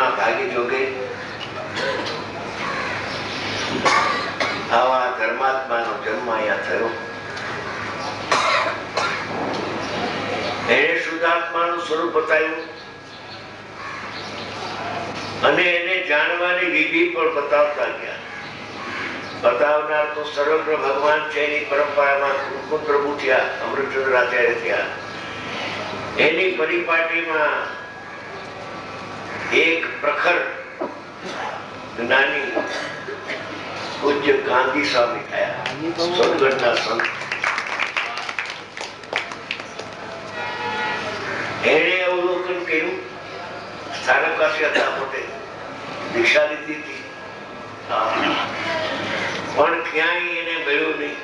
ગુરુના ભાગી જોગે. આવા ધર્માત્માનો જન્મ અહીંયા થયો. એણે શુદ્ધાત્માનું સ્વરૂપ બતાવ્યું. અને એને જાણવાની વિધિ પણ બતાવતા ગયા. બતાવનાર તો સર્વગ્ર ભગવાન છે, એની પરંપરામાં કુલકુલ પ્રભુ થયા અમૃતચંદ્ર આચાર્ય થયા. એની પરિપાટીમાં એક પ્રખર જ્ઞાની પૂજ્ય ગાંધી સ્વામી થયા સદગઢના સંત એણે અવલોકન કર્યું સ્થાનકવાસી હતા પોતે દીક્ષા લીધી હતી હા. પણ ક્યાંય એને મળ્યું નહીં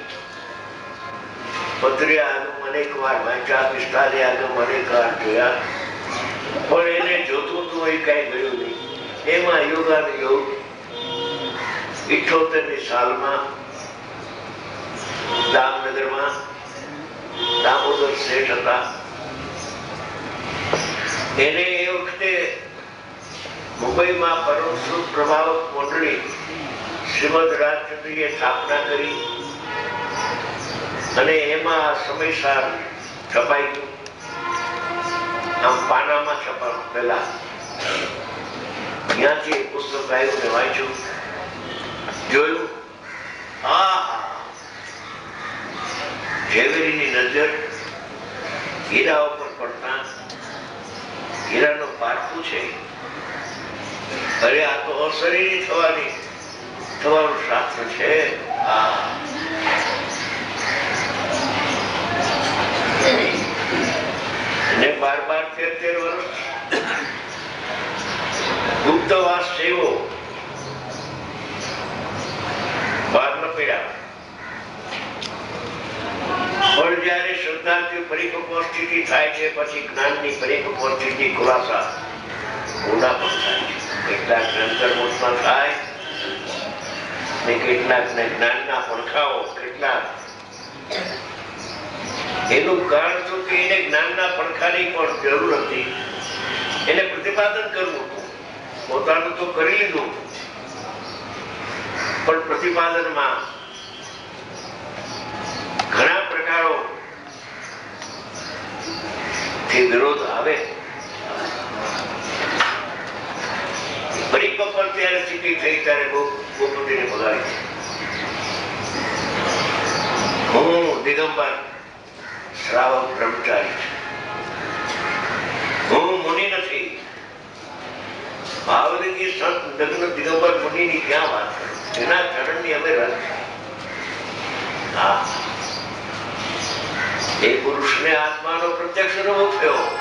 પત્રિયા આગમ અનેક વાર વાંચ્યા પિસ્તાલી આગમ અનેક વાર જોયા પણ એને જોતું હતું એ કઈ ગયું નહીં. એમાં યોગાને યોગ ઇઠોતેરની સાલમાં દામનગરમાં દામોદર શેઠ હતા. એને એ વખતે મુંબઈમાં પરમશ્રુત પ્રભાવક મંડળી શ્રીમદ રાજચંદ્રીએ સ્થાપના કરી અને એમાં સમયસાર છપાઈ ગયું. આમ પાનામાં છપાયું પહેલા. ત્યાંથી એક પુસ્તક આવ્યું ને વાંચ્યું. જોયું? હા ઝવેરીની નજર હીરા ઉપર પડતા. હીરાનો પારખું છે. અરે આ તો અશરીરી થવાની, થવાનું શાસ્ત્ર છે. આ થાય ને કેટલાક જ્ઞાનના પડખાઓ કેટલાક. એનું કારણ શું કે એને જ્ઞાનના પડખાની પણ જરૂર હતી. એને પ્રતિપાદન કરવું હતું. પોતાનું તો કરી લીધું. પણ પ્રતિપાદનમાં ઘણા પ્રકારો થી વિરોધ આવે. ત્યારે સ્થિતિ થઈ ત્યારે ગોપતિને બગાડી હું દિગંબર શ્રાવક બ્રહ્મચારી છું. ભાવનગરી સંત નગ્ન દિગંબર મુનિની ક્યાં વાત એના ચરણની અમે રસ. હા. એ પુરુષને આત્માનો પ્રત્યક્ષ અનુભવ થયો.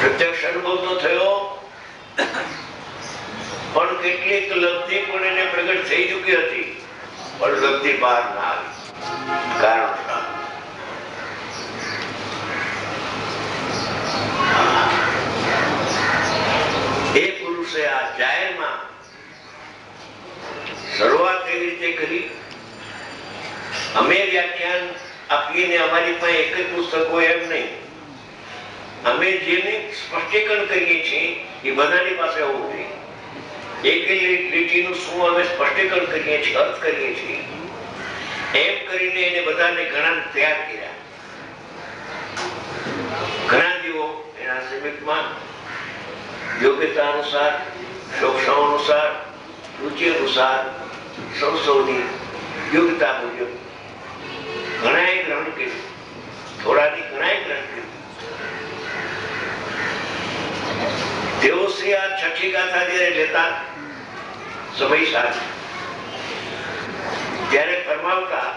પ્રત્યક્ષ અનુભવ તો થયો. પણ કેટલીક લબ્ધિ પણ એને પ્રગટ થઈ ચૂકી હતી. પણ લબ્ધિ બહાર ના આવી. કારણ શું? એ પુરુષે આ જાહેરમાં શરૂઆત એવી રીતે કરી. અમે વ્યાખ્યાન આપીએ ને અમારી પાસે એક જ પુસ્તક હોય એમ નહીં. અમે જેને સ્પષ્ટીકરણ કરીએ છીએ, એ બધાની પાસે હોવું જોઈએ એક એક લીટીનું શું અમે સ્પષ્ટીકરણ કરીએ છીએ, અર્થ કરીએ છીએ. એમ કરીને એને બધાને ઘણા તૈયાર કર્યા. ઘણા જીવો એના સમીપમાં. યોગ્યતા અનુસાર શોક્ષણ અનુસાર, રુચિ અનુસાર સૌ સૌની યોગ્યતા મુજબ ઘણાએ ગ્રહણ કર્યું. થોડાની ઘણાએ ગ્રહણ કર્યું. તેઓ આ છઠ્ઠી ગાથા જયારે લેતા, સમય સાથે ત્યારે ફરમાવતા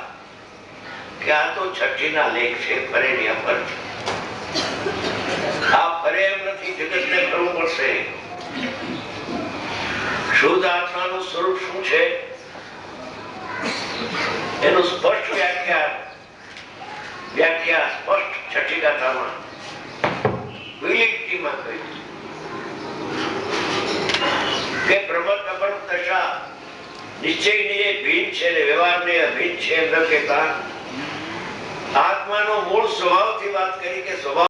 કે આ તો છઠ્ઠીના લેખ છે ફરે ને અપર આ ફરે નથી જગતને ફરવું પડશે શુદ્ધ આત્માનું સ્વરૂપ શું છે એનું સ્પષ્ટ વ્યાખ્યા વ્યાખ્યા સ્પષ્ટ છઠ્ઠી ગાથામાં વિલિપ્તિમાં કહ્યું કે પ્રમત અપર દશા નિશ્ચયની એ ભીન છે ને વ્યવહારની અભિન છે ન કહેતા. આત્માનો મૂળ સ્વભાવથી વાત કરી કે સ્વભાવ